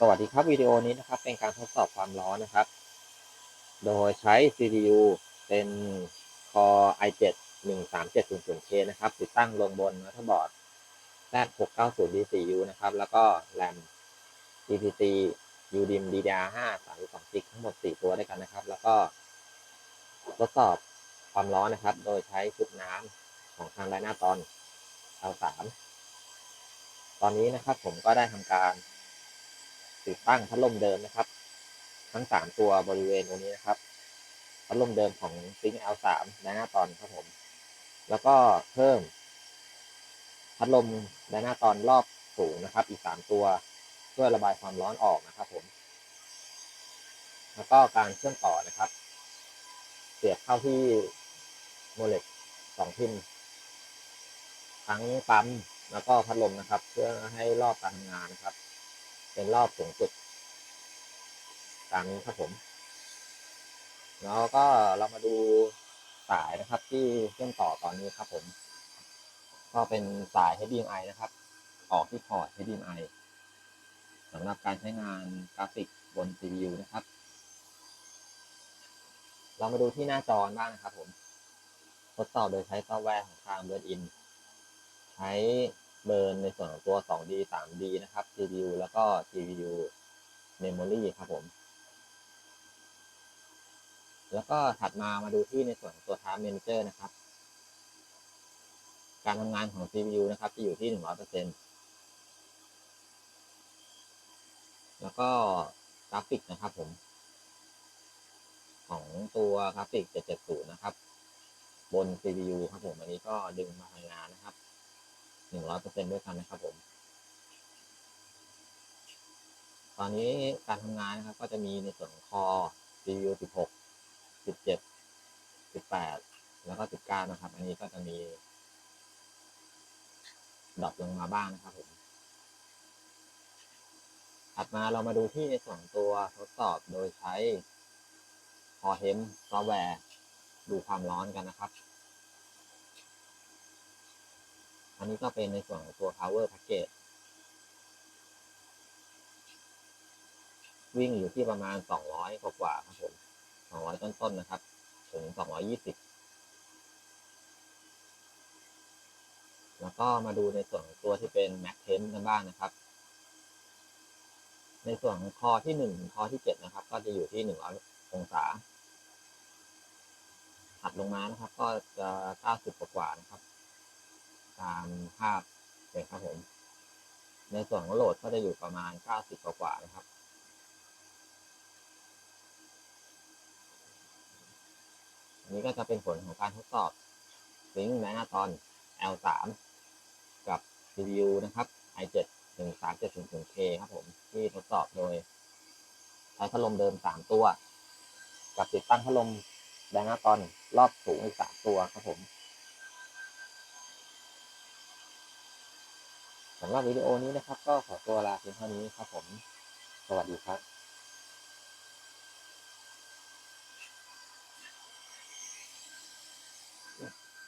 สวัสดีครับวิดีโอนี้นะครับเป็นการทดสอบความร้อนนะครับ โดยใช้ CPU เป็น Core i7 13700K นะครับ ติดตั้งลงบนมัธบอร์ด Z690D4U นะครับ แล้วก็ RAM GPC UDIM DDR5 32 g ทั้งหมด 4 ตัวด้วยกันนะครับ แล้วก็ทดสอบความร้อนนะครับ โดยใช้ชุดน้ำของทางไดนาตอน L3 ตอนนี้นะครับผมก็ได้ทำการ ติดตั้งพัดลมเดิมนะครับ ทั้งสามตัวบริเวณตรงนี้นะครับพัดลมเดิมของซิง L3 ไดนาตอนครับผม แล้วก็เพิ่ม พัดลมไดนาตอนรอบสูงนะครับ อีกสามตัวเพื่อระบายความร้อนออกนะครับผม แล้วก็การเชื่อมต่อนะครับ เสียบเข้าที่โมเลตสองพินทั้งปั๊มแล้วก็พัดลมนะครับ เพื่อให้รอบการทำงานนะครับ เป็นรอบสูงสุดตามนี้ครับผมแล้วก็เรามาดูสายนะครับ ที่เชื่อมต่อตอนนี้ครับผม ก็เป็นสาย HDMI นะครับ ออกที่พอร์ต HDMI สำหรับการใช้งานกราฟิกบน CPU นะครับ เรามาดูที่หน้าจอบ้างนะครับผม ทดสอบโดยใช้ซอฟต์แวร์ของทาง b u r n in ใช้ เบิร์นในส่วนของตัว 2D 3D นะครับ CPU แล้วก็ GPU Memory ครับผม แล้วก็ถัดมามาดูที่ในส่วนของตัว Task Manager นะครับ การทำงานของ CPU นะครับ จะอยู่ที่ 100%แล้วก็กราฟิกนะครับผม ของตัวกราฟิก770 นะครับ บน CPU ครับผม อันนี้ก็ดึงมาทำงานนะครับ นึ่งร้อยเปอร์เซ็นด้วยกันนะครับผม ตอนนี้การทำงานนะครับ ก็จะมีในส่วนของคอ CPU 16 17 18แล้วก็19นะครับ อันนี้ก็จะมีดรอปลงมาบ้างนะครับผมถัดมาเรามาดูที่ในส่วนตัวทดสอบโดยใช้ c o r e h e m ซอฟต์แวร์ดูความร้อนกันนะครับ อั นนี้ก็เป็นในส่วนของตัว power package วิ่งอยู่ที่ประมาณ 200 กว่าๆครับผม 200 ต้นๆนะครับ ถึง 220 แล้วก็มาดูในส่วนของตัวที่เป็น max temp กันบ้างนะครับ ในส่วนของคอที่ 1 คอที่ 7 นะครับ ก็จะอยู่ที่ 100 องศาถัดลงมานะครับ ก็จะ 90 กว่าๆนะครับ ตามภาพเลยครับผม ในส่วนของโหลดก็จะอยู่ประมาณ 90 กว่าๆนะครับอันนี้ก็จะเป็นผลของการทดสอบซิงค์แมกนาตอน L3 กับ CPU นะครับ i7 13700K ครับผม ที่ทดสอบโดยใช้พัดลมเดิม 3 ตัว กับติดตั้งพัดลมแดงนาตอนรอบสูงอีก 3 ตัวครับผม สำหรับวิดีโอนี้นะครับ ก็ขอตัวลาเพียงเท่านี้ครับผม สวัสดีครับ